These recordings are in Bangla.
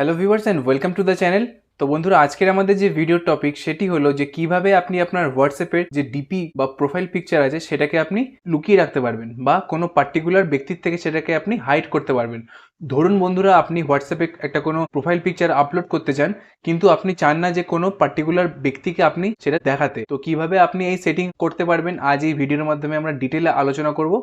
Hello viewers and welcome to the channel. তো বন্ধুরা, আজকের আমাদের যে ভিডিও টপিক সেটি হলো যে কীভাবে আপনি আপনার হোয়াটসঅ্যাপের যে ডিপি বা প্রোফাইল পিকচার আছে, সেটাকে আপনি লুকিয়ে রাখতে পারবেন বা কোনো পার্টিকুলার ব্যক্তির থেকে সেটাকে আপনি হাইড করতে পারবেন। ধরুন বন্ধুরা, আপনি হোয়াটসঅ্যাপে একটা কোনো প্রোফাইল পিকচার আপলোড করতে চান, কিন্তু আপনি চান না যে কোনো পার্টিকুলার ব্যক্তিকে আপনি সেটা দেখাতে। তো কীভাবে আপনি এই সেটিং করতে পারবেন, আজ এই ভিডিওর মাধ্যমে আমরা ডিটেলে আলোচনা করব।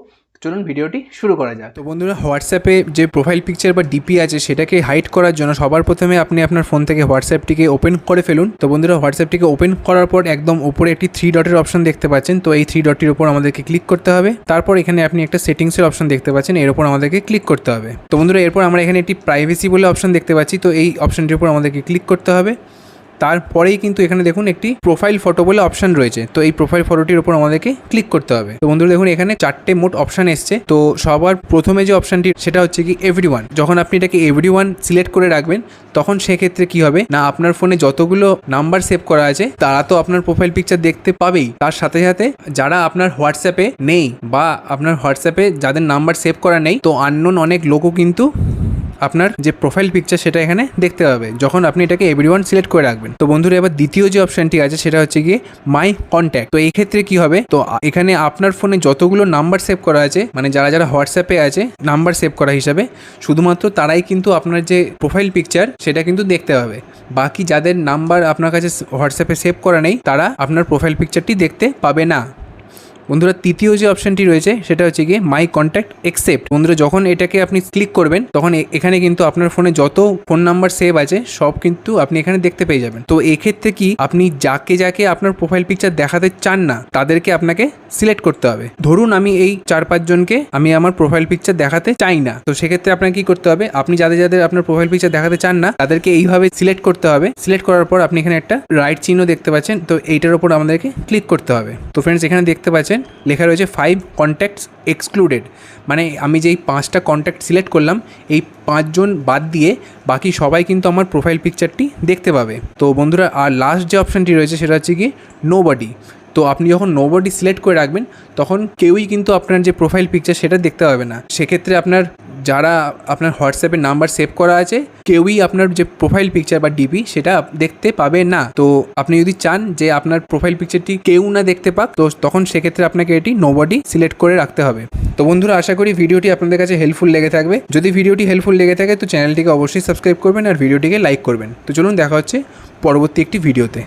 চলুন ভিডিওটি শুরু করা যাক। তো বন্ধুরা হোয়াটসঅ্যাপে যে প্রোফাইল পিকচার বা ডিপি আছে, সেটাকে হাইড করার জন্য সবার প্রথমে আপনি আপনার ফোন থেকে হোয়াটসঅ্যাপটিকে ওপেন করে ফেলুন। তো বন্ধুরা হোয়াটসঅ্যাপটিকে ওপেন করার পর একদম উপরে একটি থ্রি ডটের অপশন দেখতে পাচ্ছেন। তো এই থ্রি ডটটির উপর আমাদেরকে ক্লিক করতে হবে। তারপর এখানে আপনি একটা সেটিংসের অপশন দেখতে পাচ্ছেন। এর উপর আমাদেরকে ক্লিক করতে হবে। তো বন্ধুরা, এরপর আমরা এখানে একটি প্রাইভেসি বলে অপশন দেখতে পাচ্ছি। তো এই অপশনটির উপর আমাদেরকে ক্লিক করতে হবে। তারপরেই কিন্তু এখানে দেখুন একটি প্রোফাইল ফটো বলে অপশন রয়েছে। তো এই প্রোফাইল ফটোটির উপর আমাদেরকে ক্লিক করতে হবে। তো বন্ধুরা দেখুন, এখানে চারটে মোট অপশন এসছে। তো সবার প্রথমে যে অপশনটি সেটা হচ্ছে কি এভরি যখন আপনি এটাকে এভরি সিলেক্ট করে রাখবেন, তখন সেক্ষেত্রে কি হবে? না, আপনার ফোনে যতগুলো নাম্বার সেভ করা আছে, তারা তো আপনার প্রোফাইল পিকচার দেখতে পাবেই। তার সাথে সাথে যারা আপনার হোয়াটসঅ্যাপে নেই বা আপনার হোয়াটসঅ্যাপে যাদের নাম্বার সেভ করা নেই, তো আননোন অনেক লোকও কিন্তু আপনার যে প্রোফাইল পিকচার সেটা এখানে দেখতে পাবে। যখন আপনি এটাকে এভরি ওয়ান সিলেক্ট করে রাখবেন। তো বন্ধুরা, এবার দ্বিতীয় যে অপশনটি আছে সেটা হচ্ছে গিয়ে মাই কন্ট্যাক্ট তো এই ক্ষেত্রে কি হবে? তো এখানে আপনার ফোনে যতগুলো নাম্বার সেভ করা আছে মানে যারা যারা হোয়াটসঅ্যাপে আছে নাম্বার সেভ করা হিসাবে, শুধুমাত্র তারাই কিন্তু আপনার যে প্রোফাইল পিকচার সেটা কিন্তু দেখতে পাবে। বাকি যাদের নাম্বার আপনার কাছে হোয়াটসঅ্যাপে সেভ করা নেই, তারা আপনার প্রোফাইল পিকচারটি দেখতে পাবে না। বন্ধুরা, তৃতীয় যে অপশনটি রয়েছে, সেটা হচ্ছে গিয়ে মাই কন্ট্যাক্ট একসেপ্ট বন্ধুরা, যখন এটাকে আপনি ক্লিক করবেন, তখন এখানে কিন্তু আপনার ফোনে যত ফোন নাম্বার সেভ আছে, সব কিন্তু আপনি এখানে দেখতে পেয়ে যাবেন। তো এক্ষেত্রে কি, আপনি যাকে যাকে আপনার প্রোফাইল পিকচার দেখাতে চান না, তাদেরকে আপনাকে সিলেক্ট করতে হবে। ধরুন, আমি এই চার পাঁচজনকে আমি আমার প্রোফাইল পিকচার দেখাতে চাই না, তো সেক্ষেত্রে আপনাকে কি করতে হবে, আপনি যাদের যাদের আপনার প্রোফাইল পিকচার দেখাতে চান না, তাদেরকে এইভাবে সিলেক্ট করতে হবে। সিলেক্ট করার পর আপনি এখানে একটা রাইট চিহ্ন দেখতে পাচ্ছেন, তো এইটার উপর আমাদেরকে ক্লিক করতে হবে। তো ফ্রেন্ডস এখানে দেখতে পাচ্ছেন লেখা রয়েছে ফাইভ কন্ট্যাক্টস এক্সক্লুডেড মানে আমি যেই পাঁচটা কন্ট্যাক্ট সিলেক্ট করলাম, এই পাঁচজন বাদ দিয়ে বাকি সবাই কিন্তু আমার প্রোফাইল পিকচারটি দেখতে পাবে। তো বন্ধুরা, আর লাস্ট যে অপশানটি রয়েছে সেটা হচ্ছে কি নো বডি তো আপনি যখন নো বডি সিলেক্ট করে রাখবেন, তখন কেউই কিন্তু আপনার যে প্রোফাইল পিকচার সেটা দেখতে পাবে না। সেক্ষেত্রে আপনার যারা আপনার হোয়াটসঅ্যাপের নাম্বার সেভ করা আছে, কেউই আপনার যে প্রোফাইল পিকচার বা ডিপি সেটা দেখতে পাবে না। তো আপনি যদি চান যে আপনার প্রোফাইল পিকচারটি কেউ না দেখতে পাক, তো তখন সেক্ষেত্রে আপনাকে এটি নোবডি সিলেক্ট করে রাখতে হবে। তো বন্ধুরা, আশা করি ভিডিওটি আপনাদের কাছে হেল্পফুল লেগে থাকবে। যদি ভিডিওটি হেল্পফুল লেগে থাকে, তো চ্যানেলটিকে অবশ্যই সাবস্ক্রাইব করবেন আর ভিডিওটিকে লাইক করবেন। তো চলুন দেখা হচ্ছে পরবর্তী একটি ভিডিওতে